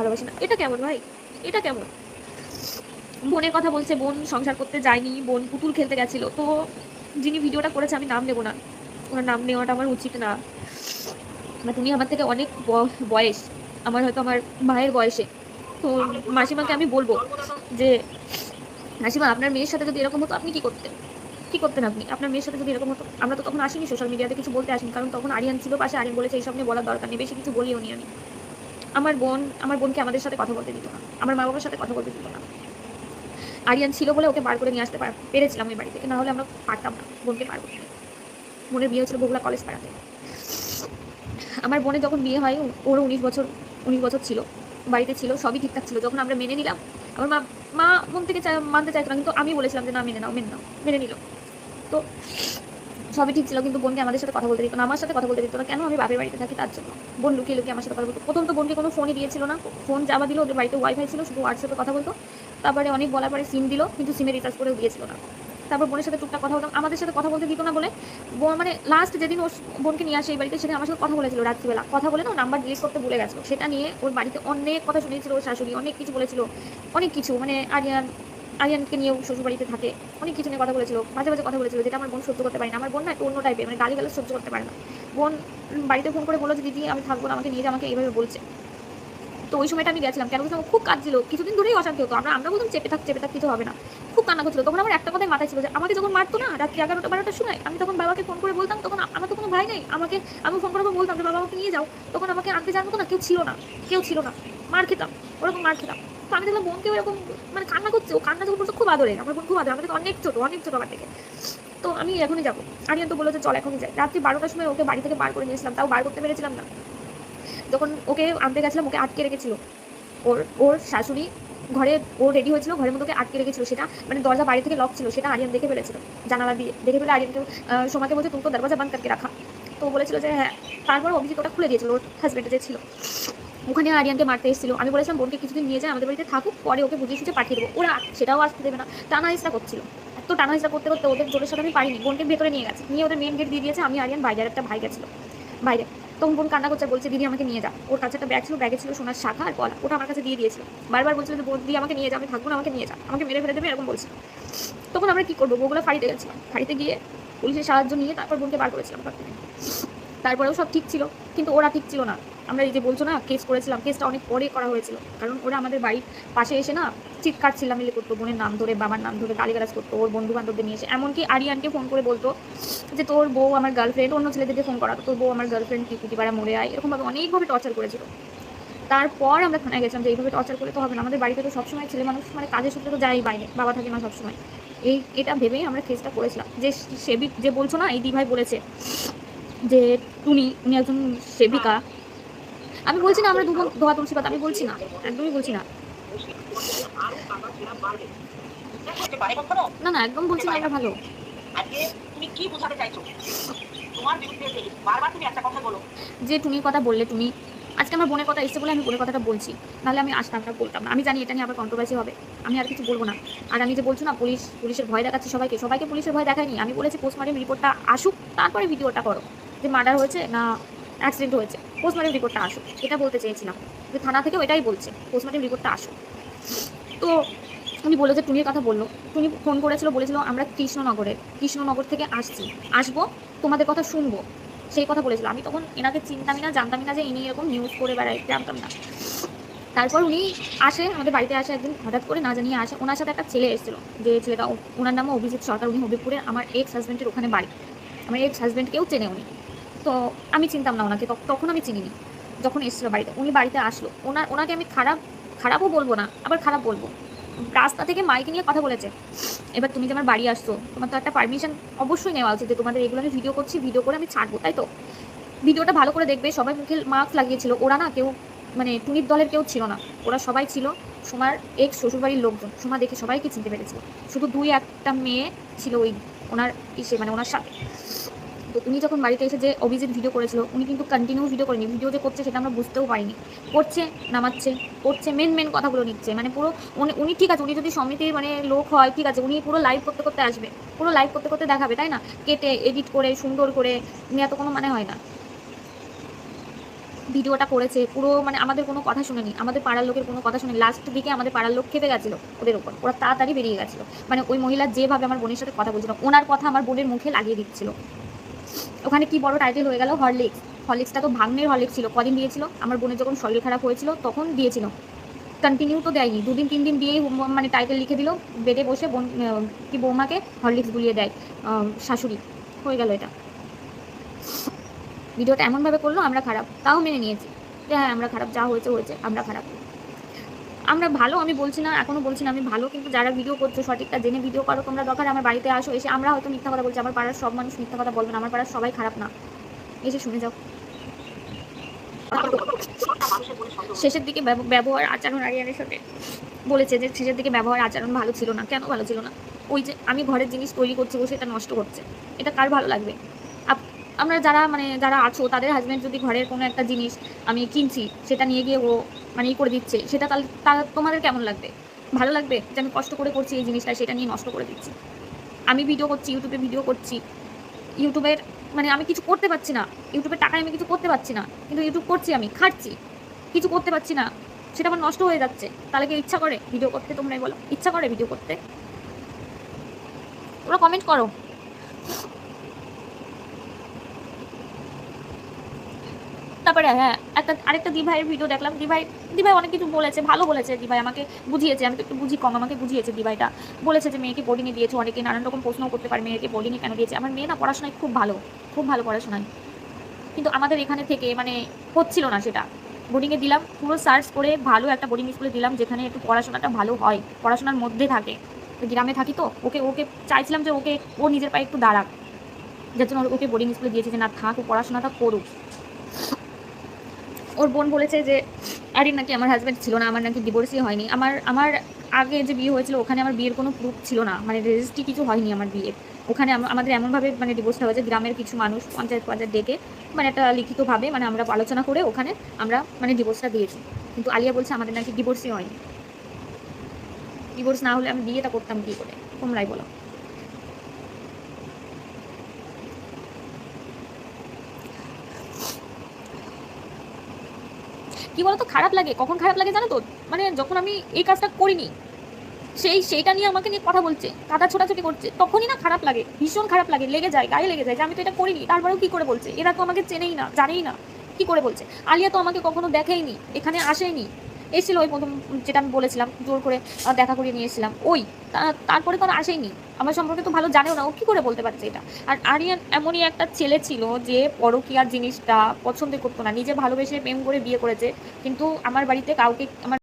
ভালোবাসি না। এটা কেমন ভাই? এটা কেমন? বোনের কথা বলছে, বোন সংসার করতে যায়নি, বোন পুতুল খেলতে গেছিল। তো যিনি ভিডিওটা করেছে, আমি নাম নেব না। ওনার নাম নেওয়াটা আমার উচিত না। তুমি আমার থেকে অনেক বয়স, আমার হয়তো আমার মায়ের বয়সে। তো মাসিমাকে আমি বলব যে, মাসিমা, আপনার মেয়ের সাথে যদি এরকম হতো, আপনি কি করতেন? কি করতেন আপনি? আপনার মেয়ের সাথে যদি এরকম হতো? আমরা তো তখন আসিনি সোশ্যাল মিডিয়াতে কিছু বলতে আসিনি। কারণ তখন আরিয়ান ছিল পাশে, আরিয়ান বলেছে, এইসব নিয়ে বলার দরকার নেই, বেশি কিছু বলিও নি আমি। আমার বোন, আমার বোনকে আমাদের সাথে কথা বলতে দিত না। আমার মা বাবার সাথে কথা বলতে দিত না। আরিয়ান ছিল বলে ওকে বার করে নিয়ে আসতে পার- পেরেছিলাম ওই বাড়ি থেকে। না হলে আমরা পারতাম না, বোনকে পার করতে। বোনের বিয়ে হয়েছিল বগুলা কলেজ পাড়াতে। আমার বোনের যখন বিয়ে হয়, ওরও উনিশ বছর উনিশ বছর ছিল। বাড়িতে ছিল, সবই ঠিকঠাক ছিল। যখন আমরা মেনে নিলাম, আমার মা মা মন থেকে মানতে চাইতো না, কিন্তু আমি বলেছিলাম যে, না, মেনে নাও মেনে নাও, মেনে নিল। তো সবই ঠিক ছিল, কিন্তু বোনকে আমাদের সাথে কথা বলতে দিত না, আমার সাথে কথা বলতে দিত না। কেন আমি বাপের বাড়িতে থাকি তার জন্য? বোন লুকিয়ে লুকিয়ে আমার সাথে কথা বলতো। প্রথম তো বোনকে কোনো ফোনই দিয়েছিল না। ফোন যাবা দিল, ওদের বাড়িতে ওয়াইফাই ছিল, শুধু হোয়াটসঅ্যাপে কথা বলতো। তারপরে অনেক বলার পরে সিম দিল, কিন্তু সিমে রিচার্জ করেও দিয়েছিল না। তারপর বোনের সাথে টুকটাক কথা বলতাম। আমাদের সাথে কথা বলতে দিত না বলে মানে লাস্ট যেদিন ওর বোনকে নিয়ে আসে এই বাড়িতে, সেদিন আমার সাথে কথা বলেছিল রাত্রিবেলা। কথা বলে না নাম্বার ডিলিট করতে ভুলে গেছিল। সেটা নিয়ে ওর বাড়িতে অনেক কথা শুনিয়েছিল ওর শাশুড়ি, অনেক কিছু বলেছিল। অনেক কিছু মানে আরিয়ান আরিয়ানকে নিয়েও শ্বশুরবাড়িতে থাকে, অনেক কিছু নিয়ে কথা বলেছিল, মাঝে মাঝে কথা বলেছিল যেটা আমার বোন সহ্য করতে পারে না। আমার বোন না একটু অন্য টাইপের মানে গালি গালাজ সহ্য করতে পারে না। বোন বাড়িতে ফোন করে বলল যে, দিদি, আমি থাকব না, আমাকে নিয়ে যা, আমাকে এইভাবে বলছে। তো ওই সময়টা আমি গেছিলাম। কেন বলছিলাম খুব কাজ ছিল কিছুদিন ধরেই অশান্তি হতো। আমরা আমরা বলতাম, চেপে থাক চেপে থাক, কিছু হবে না। খুব কান্না করছিল। তখন আমার একটা কথাই মাথায় ছিল যে, আমাকে যখন মারতো না, রাত্রি এগারোটা, বারোটার সময়, আমি তখন বাবাকে ফোন করে বলতাম, তখন আমার তো কোনো ভাই নেই। আমাকে, আমি ফোন করে বলতাম যে, বাবা, আমাকে নিয়ে যাও। তখন আমাকে আনতে মতো না, কেউ ছিল না, কেউ ছিল না। মার খেতাম, ওরকম মার খেতাম। তো আমি দেখলাম বোনকেও এরকম মানে কান্না করছে, ও কান্না যখন খুব আদরে, আমার বোন খুব আদর, আমাদের অনেক ছোট অনেক ছোট আমার থেকে তো আমি এখনই যাব। আরিয়ান তো বলল যে, চল এখনই যাই। রাত্রি বারোটার সময় ওকে বাড়ি থেকে বার করে নিয়েছিলাম তাও বার করতে পেরেছিলাম না। যখন ওকে আনতে গেছিলাম, ওকে আটকে রেখেছিল ওর ওর শাশুড়ি, ঘরে ও রেডি হয়েছিল, ঘরের মধ্যে আটকে রেখেছিল সেটা মানে দরজা বাড়ি থেকে লক ছিল, সেটা আরিয়ান দেখে ফেলেছিল, জানালা দিয়ে, দেখে ফেলে আরিয়ানকে সোমাকে বলছে, তুমি তো দরজা বান্ধ করকে রাখা। তো বলেছিল যে হ্যাঁ। তারপর অভিজিৎ ওটা খুলে দিয়েছিল, ওর হাজবেন্ডে যে ছিল। ওখানে আরিয়ানকে মারতে এসেছিল। আমি বলেছিলাম, বোনকে কিছুদিন নিয়ে যায় আমাদের বাড়িতে থাকুক, পরে ওকে বুঝিয়ে সুঝে পাঠিয়ে দেবো। ওরা সেটাও আসতে দেবে না। টানা হিসা করছিল। এত টানা হিসা করতে করতে ওদের জোরের সাথে আমি পারিনি। বোনকে ভেতরে নিয়ে গেছে। নিয়ে ওদের মেন গেট দিয়ে দিয়েছে। আমি আরিয়ান বাইরে একটা ভাই গেছিল। বাইরে। তখন বোন কান্না করছে, বলছে, দিদি, আমাকে নিয়ে যা। ওর কাছে একটা ব্যাগ ছিল ব্যাগে ছিল সোনার শাখা আর কলা ওটা আমার কাছে দিয়ে দিয়েছিল। বারবার বলছিল যে, বোন দিয়ে আমাকে নিয়ে যা, আমি থাকব না, আমাকে নিয়ে যা। আমাকে মেরে ফেলে দেবে, এরকম বলছিল। তখন আমরা কী করব? বউগুলো ফাড়িতে গেছিলাম ফাড়িতে গিয়ে পুলিশের সাহায্য নিয়ে তারপর বোনকে বার করেছিলাম। তারপরেও সব ঠিক ছিল, কিন্তু ওরা ঠিক ছিল না। আমরা এই যে বলছো না কেস করেছিলাম কেসটা অনেক পরে করা হয়েছিল। কারণ ওরা আমাদের বাড়ির পাশে এসে না চিৎকার ছিলাম চিল্লামিলি করতো, বোনের নাম ধরে, বাবার নাম ধরে গালিগালাজ করতো, ওর বন্ধু বান্ধবদের নিয়ে এসে। এমনকি আরিয়ানকে ফোন করে বলতো যে, তোর বউ আমার গার্লফ্রেন্ড অন্য ছেলেদেরকে ফোন করা তোর বউ আমার গার্লফ্রেন্ড কি কুটিপাড়া মরে আয়। এরকমভাবে অনেকভাবে টর্চার করেছিল। তারপর আমরা থানায় গেছিলাম যে, এইভাবে টর্চার করলে তো হবে না। আমাদের বাড়িতে তো সবসময় ছেলে মানুষ মানে কাজের সূত্রে তো যাই বাইরে, বাবা থাকে না সবসময়। এই, এটা ভেবেই আমরা কেসটা করেছিলাম। যে সেবিক যে বলছো না, এই দি ভাই বলেছে যে টুনি উনি একজন সেবিকা। আমি বলছি না আমরা দু দোয়া তুলসী পাতা আমি বলছি না, একদমই বলছি না। না না, একদম বলছি না, আমরা ভালো। যে তুমি কথা বললে, তুমি, আজকে আমার বোনের কথা এসছে বলে আমি বোনের কথাটা বলছি নাহলে আমি আসতাম না বলতাম না। আমি জানি এটা নিয়ে আবার কন্ট্রোভার্সি হবে, আমি আর কিছু বলব না। আর আমি যে বলছো না, পুলিশ, পুলিশের ভয় দেখাচ্ছি সবাইকে সবাইকে পুলিশের ভয় দেখায়নি। আমি বলেছি পোস্টমর্টম রিপোর্টটা আসুক, তারপরে ভিডিওটা করো। যে মার্ডার হয়েছে না অ্যাক্সিডেন্ট হয়েছে পোস্টমর্টম রিপোর্টটা আসুক। এটা বলতে চেয়েছিলাম। যে থানা থেকেও এটাই বলছে পোস্টমর্টম রিপোর্টটা আসুক। তো উনি বলল যে টুনির কথা বলল। টুনি ফোন করেছিল, বলেছিল, আমরা কৃষ্ণনগরের কৃষ্ণনগর থেকে আসছি। আসব, তোমাদের কথা শুনব। সেই কথা বলেছিল। আমি তখন এনাকে চিনতামই না, জানতামই না যে ইনি এরকম নিউজ করে বেড়ায়, জানতাম না। তারপর উনি আসে, আমাদের বাড়িতে আসে একদিন, হঠাৎ করে না জানিয়ে আসে। ওনার সাথে একটা ছেলে এসেছিল, যে ছেলেটা ওনার নামও অভিজিৎ সরকার। উনি হবিপুরে আমার এক্স হাজব্যান্ডের ওখানে বাড়ি। আমার এক্স হাজব্যান্ডকেও চেনে উনি। তো আমি চিনতাম না ওনাকে, তখ- তখন আমি চিনিনি, যখন এসেছিল বাড়িতে। উনি বাড়িতে আসলো। ওনার ওনাকে আমি খারাপ খারাপও বলব না, আবার খারাপ বলব। রাস্তা থেকে মাইকে নিয়ে কথা বলেছে, এবার তুমি যে আমার বাড়ি আসছো, তোমার তো একটা পারমিশন অবশ্যই নেওয়া উচিত যে তোমাদের এগুলো আমি ভিডিও করছি ভিডিও করে আমি ছাড়বো, তাই তো? ভিডিওটা ভালো করে দেখবে, সবাই মুখে মাস্ক লাগিয়েছিল। ওরা না কেউ মানে টুনির দলের কেউ ছিল না। ওরা সবাই ছিল সোমার এক শ্বশুরবাড়ির লোকজন। সোমা দেখে সবাইকে চিনতে পেরেছিল। শুধু দুই একটা মেয়ে ছিল ওই ওনার ইসে মানে ওনার সাথে। তো উনি যখন বাড়িতে এসে যে অভিজিৎ ভিডিও করেছিল, উনি কিন্তু কন্টিনিউ ভিডিও করেনি ভিডিও যে করছে সেটা আমরা বুঝতেও পারিনি। করছে, নামাচ্ছে, করছে মেন মেন কথাগুলো নিচ্ছে। মানে পুরো উনি- ঠিক আছে, উনি যদি সমিতির মানে লোক হয়, ঠিক আছে, উনি পুরো লাইভ করতে করতে আসবে। পুরো লাইভ করতে করতে দেখাবে, তাই না? কেটে এডিট করে, সুন্দর করে, উনি এত কোনো মানে হয় না। ভিডিওটা করেছে, পুরো মানে আমাদের কোনো কথা শুনেনি। আমাদের পাড়ার লোকের কোনো কথা শুনে লাস্ট দিকে আমাদের পাড়ার লোক খেপে গেছিল ওদের ওপর ওরা তাড়াতাড়ি বেরিয়ে গেছিল। মানে ওই মহিলা যেভাবে আমার বোনের সাথে কথা বলছিল, ওনার কথা আমার বোনের মুখে লাগিয়ে দিচ্ছিল। ওখানে কি বড় টাইটেল হয়ে গেল? হরলিক্স হরলিক্সটা তো ভাগ্নের হরলিক্স ছিল। কদিন দিয়েছিল? আমার বোনের যখন শরীর খারাপ হয়েছিল, তখন দিয়েছিল। কন্টিনিউ তো দেয়নি। দুদিন, তিন দিন দিয়েই মানে টাইটেল লিখে দিল। বেডে বসে বোন কি বৌমাকে হরলিক্স গুলিয়ে দেয়। শাশুড়ি। হয়ে গেল এটা। ভিডিওটা এমনভাবে করল, আমরা খারাপ। তাও মেনে নিয়েছি। যে হ্যাঁ আমরা খারাপ। যা হয়েছে হয়েছে। আমরা খারাপ। আমরা ভালো, আমি বলছি না, এখনও বলছি না, আমি ভালো, কিন্তু যারা ভিডিও করছ, সঠিকটা জেনে ভিডিও করো, তোমরা দরকার আমার বাড়িতে আসো, এসে আমরা হয়তো মিথ্যা কথা বলছি, আমার পাড়ার সব মানুষ মিথ্যা কথা বলবে না, আমার পাড়ার সবাই খারাপ না। এসে শুনে যাও। শেষের দিকে ব্যব- ব্যবহার আচরণ আরিয়ানের সাথে বলেছে যে শেষের দিকে ব্যবহার আচরণ ভালো ছিল না, কেন ভালো ছিল না? ওই যে আমি ঘরের জিনিস তৈরি করছি বসে এটা নষ্ট করছে এটা কার ভালো লাগবে? আমরা যারা মানে যারা আছো, তাদের হাজব্যান্ড যদি ঘরের কোনো একটা জিনিস আমি কিনছি, সেটা নিয়ে গিয়ে ও মানে ই করে দিচ্ছে, সেটা তাহলে, তা তোমাদের কেমন লাগবে? ভালো লাগবে যে আমি কষ্ট করে করছি এই জিনিসটা, সেটা নিয়ে নষ্ট করে দিচ্ছি? আমি ভিডিও করছি ইউটিউবে ভিডিও করছি ইউটিউবের মানে আমি কিছু করতে পারছি না ইউটিউবের টাকায় আমি কিছু করতে পারছি না, কিন্তু ইউটিউব করছি আমি, খাটছি, কিছু করতে পারছি না, সেটা আমার নষ্ট হয়ে যাচ্ছে, তাহলে কি ইচ্ছা করে ভিডিও করতে তোমরাই বলো? ইচ্ছা করে ভিডিও করতে? তোমরা কমেন্ট করো। তারপরে হ্যাঁ একটা, আরেকটা দিভাইয়ের ভিডিও দেখলাম। দিভাই দিভাই অনেক কিছু বলেছে, ভালো বলেছে। দিভাই আমাকে বুঝিয়েছে আমি তো একটু বুঝি কম, আমাকে বুঝিয়েছে দিভাইটা। বলেছে যে মেয়েকে বোর্ডিংয়ে দিয়েছে, অনেকে নানান রকম প্রশ্ন করতে পারে, মেয়েকে বোর্ডিংয়ে কেন দিয়েছে? আমার মেয়ে না পড়াশোনায় খুব ভালো খুব ভালো পড়াশোনায়। কিন্তু আমাদের এখানে থেকে মানে হচ্ছিল না সেটা। বোর্ডিংয়ে দিলাম, পুরো সার্চ করে ভালো একটা বোর্ডিং স্কুলে দিলাম, যেখানে একটু পড়াশোনাটা ভালো হয়, পড়াশোনার মধ্যে থাকে। গ্রামে থাকি তো, ওকে ওকে চাইছিলাম যে ওকে, ও নিজের পায়ে একটু দাঁড়াক। যার জন্য ওকে বোর্ডিং স্কুলে দিয়েছে যে, না থাক, ও পড়াশোনাটা করুক। ওর বোন বলেছে যে, আরে, নাকি আমার হাজব্যান্ড ছিল না, আমার নাকি ডিভোর্সই হয়নি। আমার আমার আগে যে বিয়ে হয়েছিল, ওখানে আমার বিয়ের কোনো প্রুফ ছিল না। মানে রেজিস্ট্রি কিছু হয়নি আমার বিয়ে ওখানে আমাদের এমনভাবে মানে ডিভোর্সটা হয়েছে, গ্রামের কিছু মানুষ পঞ্চায়েত পঞ্চায়েত ডেকে মানে একটা লিখিতভাবে মানে আমরা আলোচনা করে ওখানে আমরা মানে ডিভোর্সটা দিয়েছি। কিন্তু আলিয়া বলছে, আমাদের নাকি ডিভোর্সই হয়নি। ডিভোর্স না হলে আমি বিয়েটা করতাম কী করে? তোমরাই বলো। কি বলতো? খারাপ লাগে। কখন খারাপ লাগে জানো তো? মানে যখন আমি এই কাজটা করিনি, সেই, সেইটা নিয়ে আমাকে নিয়ে কথা বলছে, কাদা ছোটাছুটি করছে, তখনই না খারাপ লাগে, ভীষণ খারাপ লাগে, লেগে যায়, গায়ে লেগে যায় যে আমি তো এটা করিনি, তারপরেও কি করে বলছে? এরা তো আমাকে চেনেই না, জানেই না, কি করে বলছে? আলিয়া তো আমাকে কখনো দেখেইনি, এখানে আসেনি এসেছিল ওই প্রথম যেটা আমি বলেছিলাম, জোর করে দেখা করিয়ে নিয়েছিলাম। ওই তারপরে আর আসেইনি আমার সম্পর্কে তো ভালো জানেও না, ও কী করে বলতে পারছে এটা? আর আরিয়ান এমনই একটা ছেলে ছিল যে পরকীয়ার জিনিসটা পছন্দ করতো না, নিজে ভালোবেসে প্রেম করে বিয়ে করেছে, কিন্তু আমার বাড়িতে কাউকে, আমার